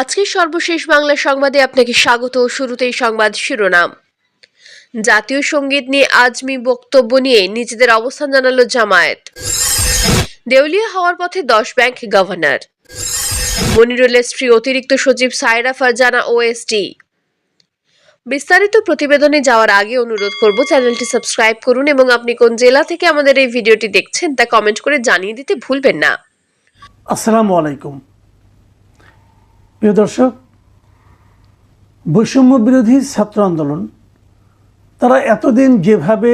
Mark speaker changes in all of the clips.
Speaker 1: আজকের সর্বশেষ বাংলা সংবাদে আপনাকে স্বাগত। শুরুতেই সংবাদ শিরোনাম। জাতীয় সংগীত নিয়ে আজমি বক্তব্য নিয়ে নিজেদের অবস্থান জানালো জামায়াত। দেউলিয়া হওয়ার পথে দশ ব্যাংক গভর্নর। মনিরুলের স্ত্রী অতিরিক্ত সচিব সায়রা ফারজানা ওএসডি বিস্তারিত প্রতিবেদনে যাওয়ার আগে অনুরোধ করব, চ্যানেলটি সাবস্ক্রাইব করুন এবং আপনি কোন জেলা থেকে আমাদের এই ভিডিওটি দেখছেন তা কমেন্ট করে জানিয়ে দিতে ভুলবেন না।
Speaker 2: আসসালামু আলাইকুম। প্রিয় দর্শক বৈষম্য বিরোধী ছাত্র আন্দোলন তারা এতদিন যেভাবে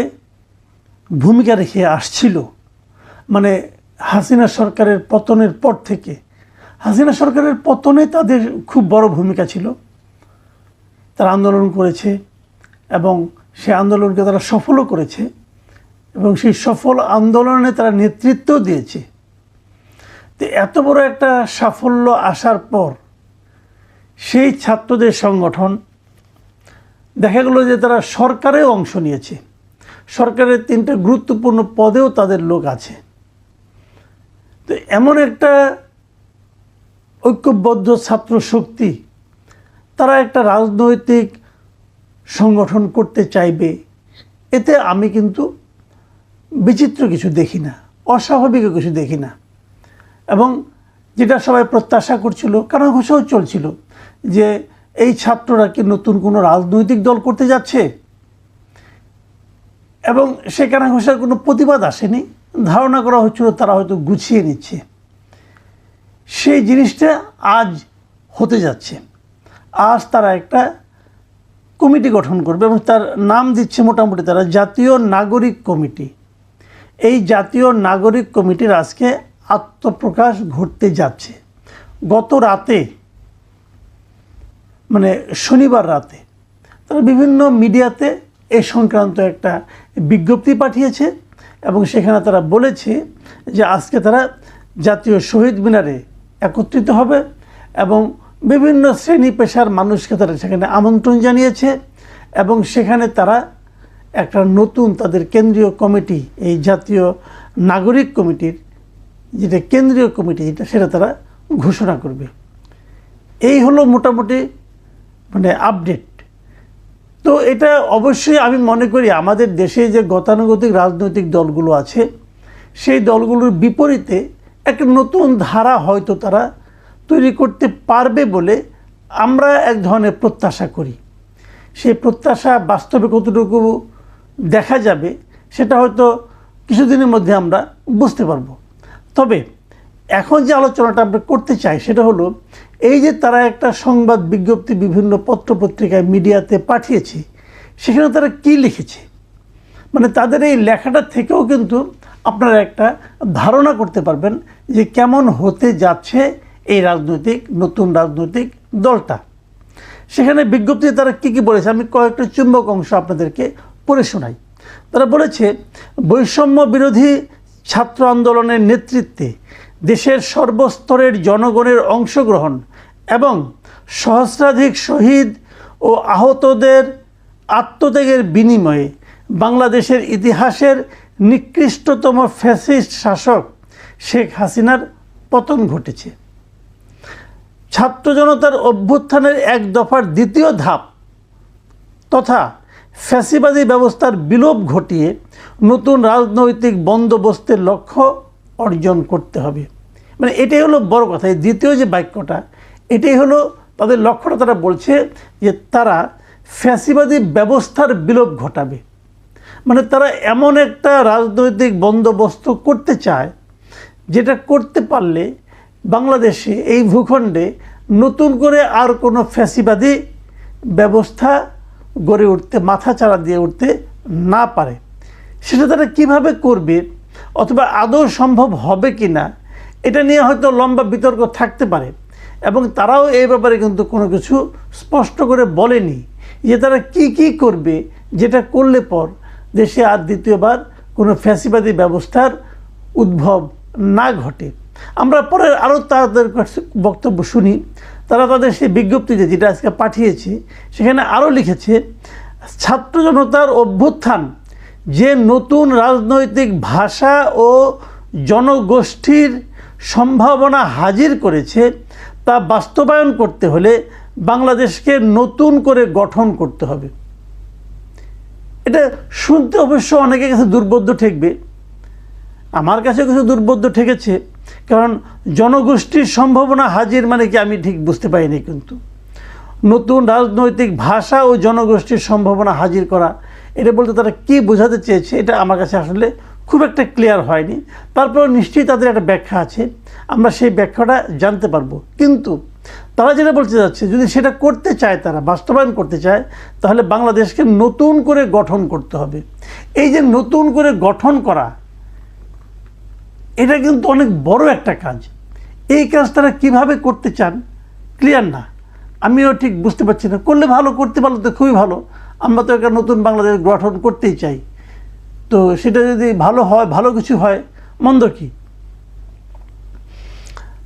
Speaker 2: ভূমিকা রেখে আসছিল মানে হাসিনা সরকারের পতনের পর থেকে, হাসিনা সরকারের পতনে তাদের খুব বড় ভূমিকা ছিল। তারা আন্দোলন করেছে এবং সে আন্দোলনকে তারা সফলও করেছে এবং সেই সফল আন্দোলনে তারা নেতৃত্ব দিয়েছে। তো এত বড় একটা সাফল্য আসার পর সেই ছাত্রদের সংগঠন দেখা গেল যে তারা সরকারেও অংশ নিয়েছে। সরকারের তিনটা গুরুত্বপূর্ণ পদেও তাদের লোক আছে। তো এমন একটা ঐক্যবদ্ধ ছাত্র শক্তি তারা একটা রাজনৈতিক সংগঠন করতে চাইবে, এতে আমি কিন্তু বিচিত্র কিছু দেখি না, অস্বাভাবিক কিছু দেখি না। এবং যেটা সবাই প্রত্যাশা করছিল, কারণ ঘোষাও চলছিল। যে এই ছাত্ররা কি নতুন কোনো রাজনৈতিক দল করতে যাচ্ছে? এবং সেখানে ঘোষার কোনো প্রতিবাদ আসেনি। ধারণা করা হচ্ছিল তারা হয়তো গুছিয়ে নিচ্ছে। সেই জিনিসটা আজ হতে যাচ্ছে। আজ তারা একটা কমিটি গঠন করবে এবং তার নাম দিচ্ছে মোটামুটি তারা জাতীয় নাগরিক কমিটি। এই জাতীয় নাগরিক কমিটির আজকে আত্মপ্রকাশ ঘটতে যাচ্ছে। গত রাতে মানে শনিবার রাতে। তারা বিভিন্ন মিডিয়াতে এ সংক্রান্ত একটা বিজ্ঞপ্তি পাঠিয়েছে এবং সেখানে তারা বলেছে যে আজকে তারা জাতীয় শহীদ মিনারে একত্রিত হবে এবং বিভিন্ন শ্রেণি পেশার মানুষকে তারা সেখানে আমন্ত্রণ জানিয়েছে এবং সেখানে তারা একটা নতুন তাদের কেন্দ্রীয় কমিটি, এই জাতীয় নাগরিক কমিটির, যেটা কেন্দ্রীয় কমিটি, যেটা সেটা তারা ঘোষণা করবে। এই হলো মোটামুটি মানে আপডেট তো এটা অবশ্যই আমি মনে করি আমাদের দেশে যে গতানুগতিক রাজনৈতিক দলগুলো আছে, সেই দলগুলোর বিপরীতে একটা নতুন ধারা হয়তো তারা তৈরি করতে পারবে বলে আমরা এক ধরনের প্রত্যাশা করি। সেই প্রত্যাশা বাস্তবে কতটুকু দেখা যাবে, সেটা হয়তো কিছুদিনের মধ্যে আমরা বুঝতে পারব। তবে এখন যে আলোচনাটা আমরা করতে চাই সেটা হলো, এই যে তারা একটা সংবাদ বিজ্ঞপ্তি বিভিন্ন পত্রপত্রিকায় মিডিয়াতে পাঠিয়েছে, সেখানে তারা কি লিখেছে? মানে তাদের এই লেখাটা থেকেও কিন্তু আপনারা একটা ধারণা করতে পারবেন যে কেমন হতে যাচ্ছে এই রাজনৈতিক, নতুন রাজনৈতিক দলটা। সেখানে বিজ্ঞপ্তিতে তারা কী কী বলেছে? আমি কয়েকটা চুম্বক অংশ আপনাদেরকে পড়ে শোনাই। তারা বলেছে, বৈষম্য বিরোধী ছাত্র আন্দোলনের নেতৃত্বে দেশের সর্বস্তরের জনগণের অংশগ্রহণ এবং সহস্রাধিক শহীদ ও আহতদের আত্মত্যাগের বিনিময়ে বাংলাদেশের ইতিহাসের নিকৃষ্টতম ফ্যাসিস্ট শাসক শেখ হাসিনার পতন ঘটেছে। ছাত্র জনতার অভ্যুত্থানের এক দফার দ্বিতীয় ধাপ তথা ফ্যাসিবাদী ব্যবস্থার বিলোপ ঘটিয়ে নতুন রাজনৈতিক বন্দোবস্তের লক্ষ্য অর্জন করতে হবে। মানে এটাই হলো বড় কথা। এই দ্বিতীয় যে বাক্যটা, এটাই হলো তাদের লক্ষ্যটা তারা বলছে যে তারা ফ্যাসিবাদী ব্যবস্থার বিলোপ ঘটাবে। মানে তারা এমন একটা রাজনৈতিক বন্দোবস্ত করতে চায়, যেটা করতে পারলে বাংলাদেশে এই ভূখণ্ডে নতুন করে আর কোনো ফ্যাসিবাদী ব্যবস্থা গড়ে উঠতে, মাথা চাড়া দিয়ে উঠতে না পারে। সেটা তারা কীভাবে করবে অথবা আদৌ সম্ভব হবে কি না এটা নিয়ে হয়তো লম্বা বিতর্ক থাকতে পারে। এবং তারাও এই ব্যাপারে কিন্তু কোনো কিছু স্পষ্ট করে বলেনি যে তারা কি কি করবে, যেটা করলে পর দেশে আর দ্বিতীয়বার কোনো ফ্যাসিবাদী ব্যবস্থার উদ্ভব না ঘটে। আমরা পরে আরও তাদের বক্তব্য শুনি। তারা তাদের সেই বিজ্ঞপ্তিতে যেটা আজকে পাঠিয়েছে, সেখানে আরও লিখেছে, ছাত্র জনতার অভ্যুত্থান, যে নতুন রাজনৈতিক ভাষা ও জনগোষ্ঠীর সম্ভাবনা হাজির করেছে তা বাস্তবায়ন করতে হলে বাংলাদেশকে নতুন করে গঠন করতে হবে। এটা শুনতে অবশ্য অনেকের কাছে দুর্বোধ্য ঠেকবে। আমার কাছে কিছু দুর্বোধ্য ঠেকেছে, কারণ জনগোষ্ঠীর সম্ভাবনা হাজির মানে কি আমি ঠিক বুঝতে পারিনি কিন্তু। নতুন রাজনৈতিক ভাষা ও জনগোষ্ঠীর সম্ভাবনা হাজির করা, এটা বলতে তারা কী বোঝাতে চেয়েছে, এটা আমার কাছে আসলে খুব একটা ক্লিয়ার হয়নি। তারপর নিশ্চয়ই তাদের একটা ব্যাখ্যা আছে। আমরা সেই ব্যাখ্যাটা জানতে পারব। কিন্তু তারা যেটা বলতে যাচ্ছে, যদি সেটা করতে চায় তারা, বাস্তবায়ন করতে চায়, তাহলে বাংলাদেশকে নতুন করে গঠন করতে হবে। এই যে নতুন করে গঠন করা, এটা কিন্তু অনেক বড় একটা কাজ। এই কাজ তারা কীভাবে করতে চান ক্লিয়ার না। আমিও ঠিক বুঝতে পারছি না। করলে ভালো, করতে পারলে তো খুবই ভালো। আমরা তো একটা নতুন বাংলাদেশ গঠন করতেই চাই। তো সেটা যদি ভালো হয়, ভালো কিছু হয়, মন্দ কি?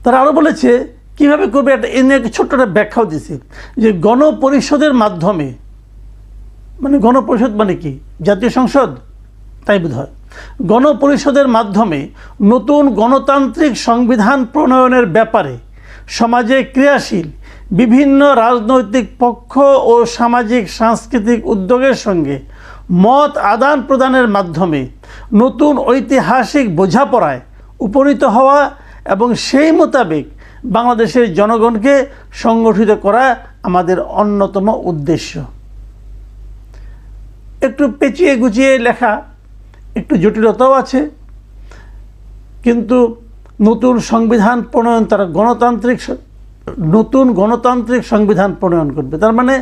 Speaker 2: তারা আরও বলেছে, কীভাবে করবে? একটা এ নিয়ে ছোট্ট একটা ব্যাখ্যাও দিছে যে গণপরিষদের মাধ্যমে মানে গণপরিষদ মানে কি? জাতীয় সংসদ? তাই বোধ হয়। গণপরিষদের মাধ্যমে নতুন গণতান্ত্রিক সংবিধান প্রণয়নের ব্যাপারে সমাজে ক্রিয়াশীল বিভিন্ন রাজনৈতিক পক্ষ ও সামাজিক, সাংস্কৃতিক উদ্যোগের সঙ্গে মত আদান প্রদানের মাধ্যমে নতুন ঐতিহাসিক বোঝাপড়ায় উপনীত হওয়া এবং সেই মোতাবেক বাংলাদেশের জনগণকে সংগঠিত করা আমাদের অন্যতম উদ্দেশ্য। একটু পেঁচিয়ে গুছিয়ে লেখা, একটু জটিলতাও আছে, কিন্তু নতুন সংবিধান প্রণয়ন তারা গণতান্ত্রিক নতুন গণতান্ত্রিক সংবিধান প্রণয়ন করবে। তার মানে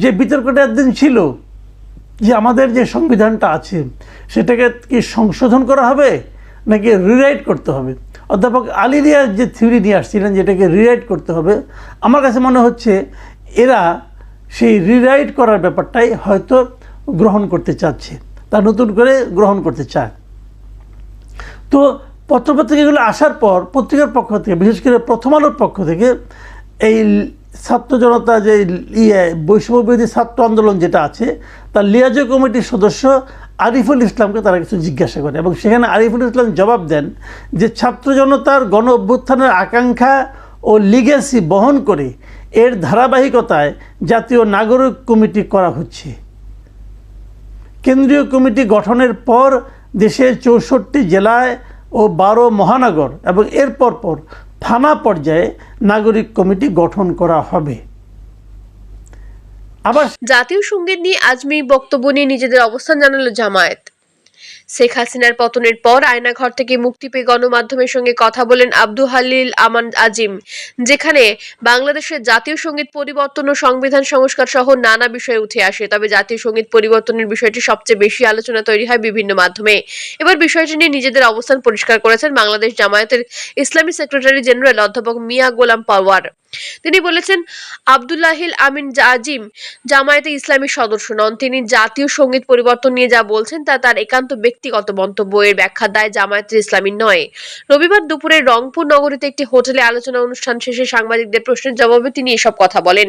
Speaker 2: যে বিতর্কটা একদিন ছিল যে আমাদের যে সংবিধানটা আছে, সেটাকে কি সংশোধন করা হবে নাকি রিরাইট করতে হবে? অধ্যাপক আলিরিয়া যে থিওরি নিয়ে আসছিলেন যেটাকে রিরাইট করতে হবে, আমার কাছে মনে হচ্ছে এরা সেই রিরাইট করার ব্যাপারটাই হয়তো গ্রহণ করতে চাচ্ছে, তা নতুন করে গ্রহণ করতে চায়। তো পত্রপত্রিকাগুলো আসার পর পত্রিকার পক্ষ থেকে, বিশেষ করে প্রথম আলোর পক্ষ থেকে, এই ছাত্র জনতা যে ইয়ে বৈষম্যবিরোধী ছাত্র আন্দোলন যেটা আছে, তার লিয়াজো কমিটির সদস্য আরিফুল ইসলামকে তারা কিছু জিজ্ঞাসা করে এবং সেখানে আরিফুল ইসলাম জবাব দেন যে ছাত্র জনতার গণ অভ্যুত্থানের আকাঙ্ক্ষা ও লিগেসি বহন করে এর ধারাবাহিকতায় জাতীয় নাগরিক কমিটি করা হচ্ছে। কেন্দ্রীয় কমিটি গঠনের পর দেশের চৌষট্টি জেলায় ও বারো মহানগর এবং এর পর থানা পর্যায়ে নাগরিক কমিটি গঠন করা হবে। আবার
Speaker 1: জাতীয় সংগীত নিয়ে আজমি বক্তব্য নিয়ে নিজেদের অবস্থান জানালো জামায়াত। শেখ হাসিনার পতনের পর আয়নাঘর থেকে মুক্তি পেয়ে গণমাধ্যমের সঙ্গে কথা বলেন আব্দু হালিল আমান আজিম, যেখানে বাংলাদেশের জাতীয় সংগীত পরিবর্তন ও সংবিধান সংস্কার সহ নানা বিষয়ে উঠে আসে। তবে জাতীয় সংগীত পরিবর্তনের বিষয়টি সবচেয়ে বেশি আলোচনা তৈরি হয় বিভিন্ন মাধ্যমে। এবার বিষয়টি নিয়ে নিজেদের অবস্থান পরিষ্কার করেছেন বাংলাদেশ জামায়াতের ইসলামী সেক্রেটারি জেনারেল অধ্যাপক মিয়া গোলাম পাওয়ার। তিনি বলেছেন, আব্দুল্লাহিল আমিন আজিম জামায়াতে ইসলামী সদস্য নন। তিনি জাতীয় সংগীত পরিবর্তন নিয়ে যা বলছেন তা তার একান্ত ব্যক্তিগত মন্তব্য। এর ব্যাখ্যা দেয় জামায়াতের ইসলামী নয়। রবিবার দুপুরে রংপুর নগরীতে একটি হোটেলে আলোচনা অনুষ্ঠান শেষে সাংবাদিকদের প্রশ্নের জবাবে তিনি এসব কথা বলেন।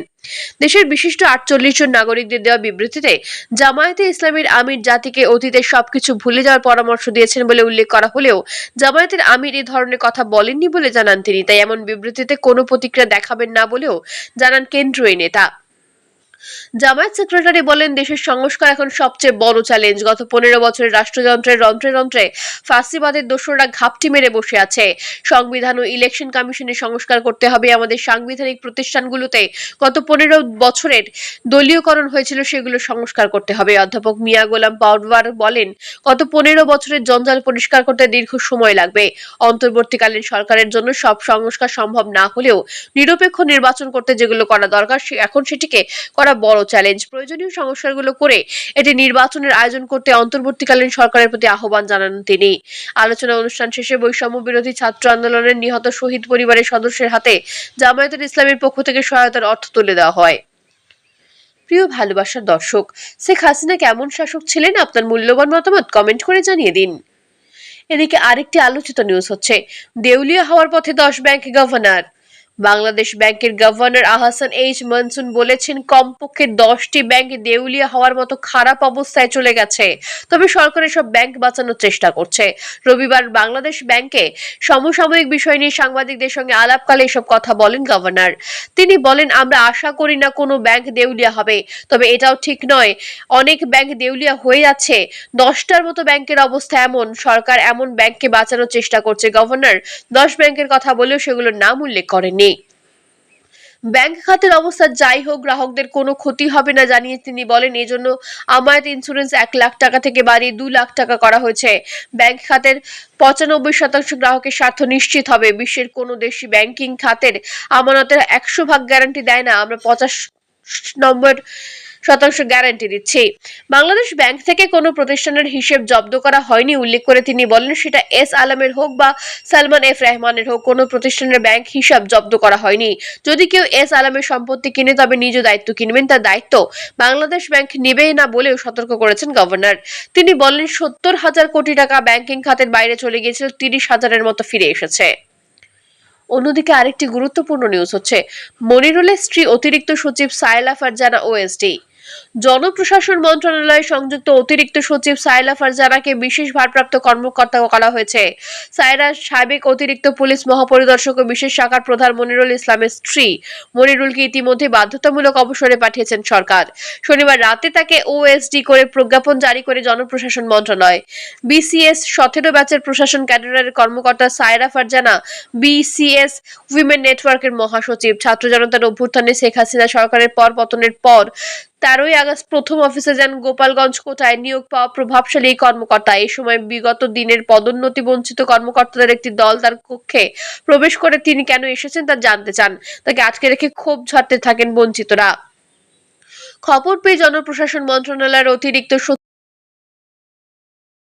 Speaker 1: দেশের বিশিষ্ট আটচল্লিশ জন নাগরিকদের দেওয়া বিবৃতিতে জামায়াতে ইসলামীর আমির জাতিকে অতীতে সবকিছু ভুলে যাওয়ার পরামর্শ দিয়েছেন বলে উল্লেখ করা হলেও জামায়াতের আমির এই ধরনের কথা বলেননি বলে জানান তিনি। তাই এমন বিবৃতিতে কোনো প্রতিক্রিয়া দেখাবেন না বলেও জানান কেন্দ্রীয় নেতা। জামায়াত সেক্রেটারি বলেন, দেশের সংস্কার এখন সবচেয়ে বড় চ্যালেঞ্জ গত পনেরো বছরের রাষ্ট্রযন্ত্রের যন্ত্রে যন্ত্রে ফাঁসিবাদের দোসররা ঘাপটি মেরে বসে আছে। সংবিধান ও ইলেকশন কমিশনের সংস্কার করতে হবে আমাদের সাংবিধানিক প্রতিষ্ঠানগুলোতে। গত পনেরো বছরের দলীয়করণ হয়েছিল, সেগুলো সংস্কার করতে হবে। অধ্যাপক মিয়া গোলাম পাউডওয়ার বলেন, গত পনেরো বছরের জঞ্জাল পরিষ্কার করতে দীর্ঘ সময় লাগবে। অন্তর্বর্তীকালীন সরকারের জন্য সব সংস্কার সম্ভব না হলেও নিরপেক্ষ নির্বাচন করতে যেগুলো করা দরকার এখন সেটিকে করা বড় চ্যালেঞ্জ। প্রয়োজনীয় সংস্কারগুলো করে এটি নির্বাচনের আয়োজন করতে অন্তর্বর্তীকালীন সরকারের প্রতি আহ্বান জানান তিনি। আলোচনা অনুষ্ঠান শেষে বৈষম্য বিরোধী ছাত্র আন্দোলনের নিহত শহীদ পরিবারের সদস্যের হাতে জামায়াতুল ইসলামের পক্ষ থেকে সহায়তার অর্থ তুলে দেওয়া হয়। প্রিয় ভালোবাসার দর্শক, শেখ হাসিনা কেমন শাসক ছিলেন? আপনার মূল্যবান মতামত কমেন্ট করে জানিয়ে দিন। এদিকে আরেকটি আলোচিত নিউজ হচ্ছে, দেউলিয়া হওয়ার পথে দশ ব্যাংক গভর্নর বাংলাদেশ ব্যাংকের গভর্নর আহসান এইচ মনসুন বলেছেন, কমপক্ষে দশটি ব্যাংক দেউলিয়া হওয়ার মতো খারাপ অবস্থায় চলে গেছে। তবে সরকার সব ব্যাংক বাঁচানোর চেষ্টা করছে। রবিবার বাংলাদেশ ব্যাংকে সমসাময়িক বিষয় নিয়ে সাংবাদিকদের সঙ্গে আলাপকালে এসব কথা বলেন গভর্নর। তিনি বলেন, আমরা আশা করি না কোনো ব্যাংক দেউলিয়া হবে, তবে এটাও ঠিক নয়। অনেক ব্যাংক দেউলিয়া হয়ে যাচ্ছে। দশটার মতো ব্যাংকের অবস্থা এমন। সরকার এমন ব্যাংককে বাঁচানোর চেষ্টা করছে গভর্নর। দশ ব্যাংকের কথা বলেও সেগুলোর নাম উল্লেখ করেননি। ব্যাংক খাতের অবস্থা যাই হোক, গ্রাহকদের কোনো ক্ষতি হবে না জানিয়ে তিনি বলেন। এজন্য আমায়াত ইন্স্যুরেন্স এক লাখ টাকা থেকে বাড়িয়ে দু লাখ টাকা করা হয়েছে। ব্যাংক খাতের পঁচানব্বই শতাংশ গ্রাহকের স্বার্থ নিশ্চিত হবে। বিশ্বের কোনো দেশই ব্যাংকিং খাতের আমানতের একশো ভাগ গ্যারান্টি দেয় না। আমরা পঁচাশ নম্বর শতাংশ গ্যারান্টি দিচ্ছি। বাংলাদেশ ব্যাংক থেকে কোনো প্রতিষ্ঠানের হিসেব জব্দ করা হয়নি, উল্লেখ করে তিনি বলেন, সেটা এস আলমের হোক বা সালমান এফ রহমানের হোক, কোনো প্রতিষ্ঠানের ব্যাংক হিসাব জব্দ করা হয়নি। যদি কেউ এস আলমের সম্পত্তি কিনে তবে নিজ দায়িত্ব কিনবেন, তার দায়িত্ব বাংলাদেশ ব্যাংক নেবে না বলেও সতর্ক করেছেন গভর্নর। তিনি বলেন, সত্তর হাজার কোটি টাকা ব্যাংকিং খাতের বাইরে চলে গিয়েছিল, তিরিশ হাজারের মতো ফিরে এসেছে। অন্যদিকে আরেকটি গুরুত্বপূর্ণ নিউজ হচ্ছে, মনিরুলের স্ত্রী অতিরিক্ত সচিব সায়লা ফারজানা ওএসডি জনপ্রশাসন মন্ত্রণালয়ের সংযুক্ত অতিরিক্ত সচিব সায়লা ফারজানাকে বিশেষ ভারপ্রাপ্ত কর্মকর্তা করা হয়েছে। সায়রা সাবেক অতিরিক্ত পুলিশ মহাপরিদর্শক ও বিশেষ শাখার প্রধান মনিরুল ইসলামের স্ত্রী। মনিরুলকে ইতিমধ্যে বাধ্যতামূলক অবসরে পাঠিয়েছেন সরকার। শনিবার রাতে তাকে ওএসডি করে প্রজ্ঞাপন জারি করে জনপ্রশাসন মন্ত্রণালয়। বিসিএস সতেরো ব্যাচের প্রশাসন ক্যাডারের কর্মকর্তা সায়রা ফারজানা বিসিএস উইমেন নেটওয়ার্কের মহাসচিব, ছাত্র জনতার অভ্যুত্থানে শেখ হাসিনা সরকারের পর পতনের পর তেরোই আগস্ট প্রথম অফিসে যান গোপালগঞ্জ কোটায় নিয়োগ পাওয়া প্রভাবশালী কর্মকর্তা। এই সময় বিগত দিনের পদোন্নতি বঞ্চিত কর্মকর্তাদের একটি দল তার কক্ষে প্রবেশ করে তিনি কেন এসেছেন তা জানতে চান। তাকে আটকে রেখে ক্ষোভ ঝাড়তে থাকেন বঞ্চিতরা। খবর পেয়ে জনপ্রশাসন মন্ত্রণালয়ের অতিরিক্ত